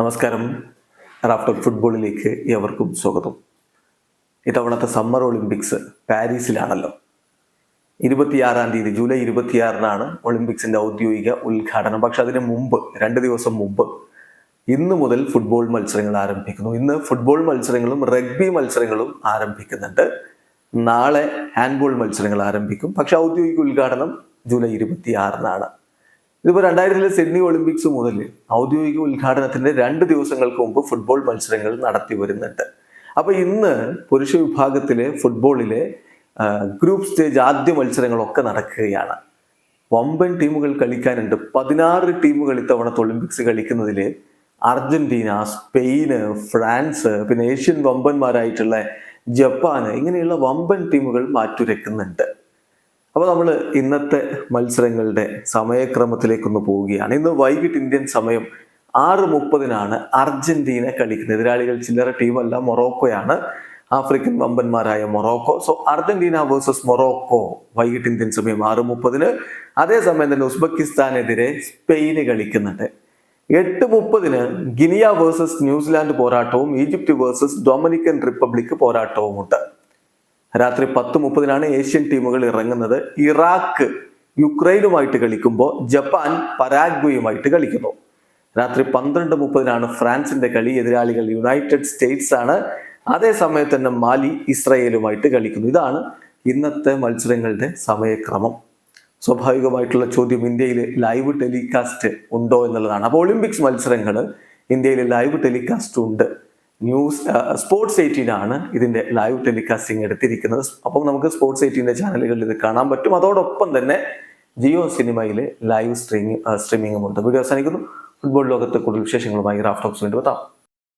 നമസ്കാരം. റാഫ്റ്റർ ഫുട്ബോളിലേക്ക് എവർക്കും സ്വാഗതം. ഇത്തവണത്തെ സമ്മർ ഒളിമ്പിക്സ് പാരീസിലാണല്ലോ. ഇരുപത്തിയാറാം തീയതി ജൂലൈ ഇരുപത്തിയാറിനാണ് ഒളിമ്പിക്സിന്റെ ഔദ്യോഗിക ഉദ്ഘാടനം. പക്ഷെ അതിന് മുമ്പ് രണ്ട് ദിവസം മുമ്പ് ഇന്ന് മുതൽ ഫുട്ബോൾ മത്സരങ്ങൾ ആരംഭിക്കുന്നു. ഇന്ന് ഫുട്ബോൾ മത്സരങ്ങളും റഗ്ബി മത്സരങ്ങളും ആരംഭിക്കുന്നുണ്ട്. നാളെ ഹാൻഡ്ബോൾ മത്സരങ്ങൾ ആരംഭിക്കും. പക്ഷെ ഔദ്യോഗിക ഉദ്ഘാടനം ജൂലൈ ഇരുപത്തിയാറിനാണ്. ഇതിപ്പോ രണ്ടായിരത്തിലെ സിഡ്നി ഒളിമ്പിക്സ് മുതൽ ഔദ്യോഗിക ഉദ്ഘാടനത്തിന്റെ രണ്ട് ദിവസങ്ങൾക്ക് മുമ്പ് ഫുട്ബോൾ മത്സരങ്ങൾ നടത്തി വരുന്നുണ്ട്. അപ്പൊ ഇന്ന് പുരുഷ വിഭാഗത്തിലെ ഫുട്ബോളിലെ ഗ്രൂപ്പ് സ്റ്റേജ് ആദ്യ മത്സരങ്ങളൊക്കെ നടക്കുകയാണ്. വമ്പൻ ടീമുകൾ കളിക്കാനുണ്ട്. പതിനാറ് ടീമുകൾ ഇത്തവണത്തെ ഒളിമ്പിക്സ് കളിക്കുന്നതിൽ അർജന്റീന സ്പെയിന് ഫ്രാൻസ് പിന്നെ ഏഷ്യൻ വമ്പന്മാരായിട്ടുള്ള ജപ്പാന് ഇങ്ങനെയുള്ള വമ്പൻ ടീമുകൾ മാറ്റുരക്കുന്നുണ്ട് അപ്പോൾ നമ്മൾ ഇന്നത്തെ മത്സരങ്ങളുടെ സമയക്രമത്തിലേക്കൊന്ന് പോവുകയാണ്. ഇന്ന് വൈകിട്ട് ഇന്ത്യൻ സമയം ആറ് മുപ്പതിനാണ് അർജന്റീന കളിക്കുന്നത്. എതിരാളികൾ ചില്ലറ ടീമല്ല മൊറോക്കോയാണ്. African വമ്പന്മാരായ Morocco. So Argentina versus Morocco വൈകിട്ട് ഇന്ത്യൻ സമയം ആറ് മുപ്പതിന്. അതേസമയം തന്നെ ഉസ്ബെക്കിസ്ഥാനെതിരെ സ്പെയിന് കളിക്കുന്നുണ്ട്. എട്ട് മുപ്പതിന് ഗിനിയ വേഴ്സസ് ന്യൂസിലാൻഡ് പോരാട്ടവും ഈജിപ്റ്റ് വേഴ്സസ് ഡൊമിനിക്കൻ റിപ്പബ്ലിക് പോരാട്ടവുമുണ്ട്. രാത്രി പത്ത് മുപ്പതിനാണ് ഏഷ്യൻ ടീമുകൾ ഇറങ്ങുന്നത്. ഇറാഖ് യുക്രൈനുമായിട്ട് കളിക്കുമ്പോൾ ജപ്പാൻ പരാഗ്വയുമായിട്ട് കളിക്കുന്നു. രാത്രി പന്ത്രണ്ട് മുപ്പതിനാണ് ഫ്രാൻസിന്റെ കളി. എതിരാളികൾ യുണൈറ്റഡ് സ്റ്റേറ്റ്സ് ആണ്. അതേ സമയത്ത് തന്നെ മാലി ഇസ്രയേലുമായിട്ട് കളിക്കുന്നു. ഇതാണ് ഇന്നത്തെ മത്സരങ്ങളുടെ സമയക്രമം. സ്വാഭാവികമായിട്ടുള്ള ചോദ്യം ഇന്ത്യയിൽ ലൈവ് ടെലികാസ്റ്റ് ഉണ്ടോ എന്നുള്ളതാണ്. അപ്പോൾ ഒളിമ്പിക്സ് മത്സരങ്ങൾ ഇന്ത്യയിൽ ലൈവ് ടെലികാസ്റ്റ് ഉണ്ട്. ന്യൂസ് സ്പോർട്സ് എയ്റ്റീനാണ് ഇതിന്റെ ലൈവ് ടെലികാസ്റ്റിംഗ് എടുത്തിരിക്കുന്നത്. അപ്പം നമുക്ക് സ്പോർട്സ് എയ്റ്റീന്റെ ചാനലുകളിൽ ഇത് കാണാൻ പറ്റും. അതോടൊപ്പം തന്നെ ജിയോ സിനിമയിൽ ലൈവ് സ്ട്രീമിംഗ് സ്ട്രീമിംഗും ഉണ്ട് വീഡിയോ അവസാനിക്കുന്നു. ഫുട്ബോൾ ലോകത്തെ കൂടുതൽ വിശേഷങ്ങളുമായി റാഫ്റ്റോക്സ് വേണ്ടി എത്താം.